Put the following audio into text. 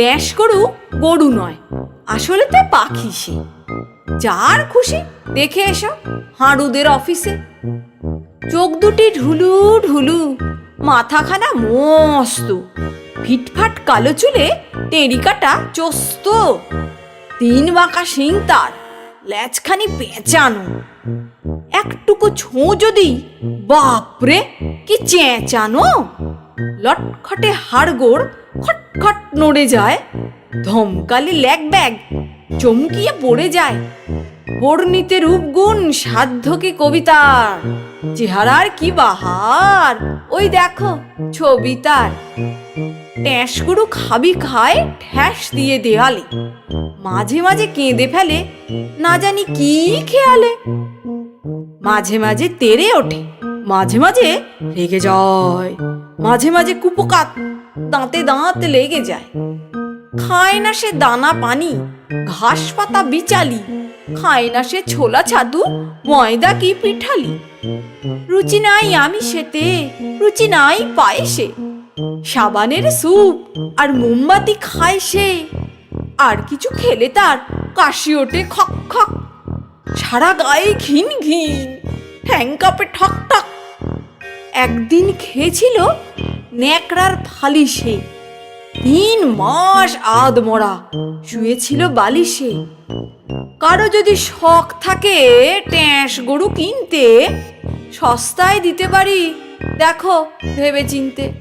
Dash গরু গরু নয়, আসলে তো পাখি সে। যার খুশি দেখে এসো হাঁড়ুদের অফিসে। চোখ দুটি ঢুলু ঢুলু, মাথাখানা মস্ত, ফিটফাট কালো চুলে টেরিকাটা চস্ত। তিন বাঁকা শিং তার ল্যাচখানি পেঁচানো। একটুকু ছোঁ যদি, বাপরে, কি চেঁচানো? লটখটে হাড়গোড় খটখট নড়ে যায়। ধমকালে ল্যাগ ব্যাগ চমকিয়ে পড়ে যায়। বর্ণিতে রূপগুণ সাধ্য কি কবিতার? চেহারার কি বাহার? ওই দেখো, ছবি তার। ট্যাঁসগুরু খাবি খায় ঠ্যাস দিয়ে দেয়ালে। মাঝে মাঝে কেঁদে ফেলে, না জানি কি খেয়ালে। মাঝে মাঝে তেরে ওঠে। মাঝে মাঝে রেগে যায়। মাঝে মাঝে কুপোকাত দাঁতে দাঁত লেগে যায়। খায় না সে দানা পানি, ঘাস পাতা বিচালি। খায় না সে ছোলা ছাতু, ময়দা কি পিঠালি। রুচি নাই আমি সেতে, রুচি নাই পায়েসে সাবানের স্যুপ আর মোমবাতি খায় সে। আর কিছু খেলে তার কাশি ওঠে খক খক। সারা গায়ে ঘিন ঘিন, ঠ্যাং কাপে ঠক ঠক। একদিন খেয়েছিল ন্যাকড়ার ফালি সে। তিন মাস আদ মরা, শুয়েছিল বালিশে। কারও যদি শখ থাকে ট্যাঁস গরু কিনতে, সস্তায় দিতে পারি, দেখো ভেবে চিনতে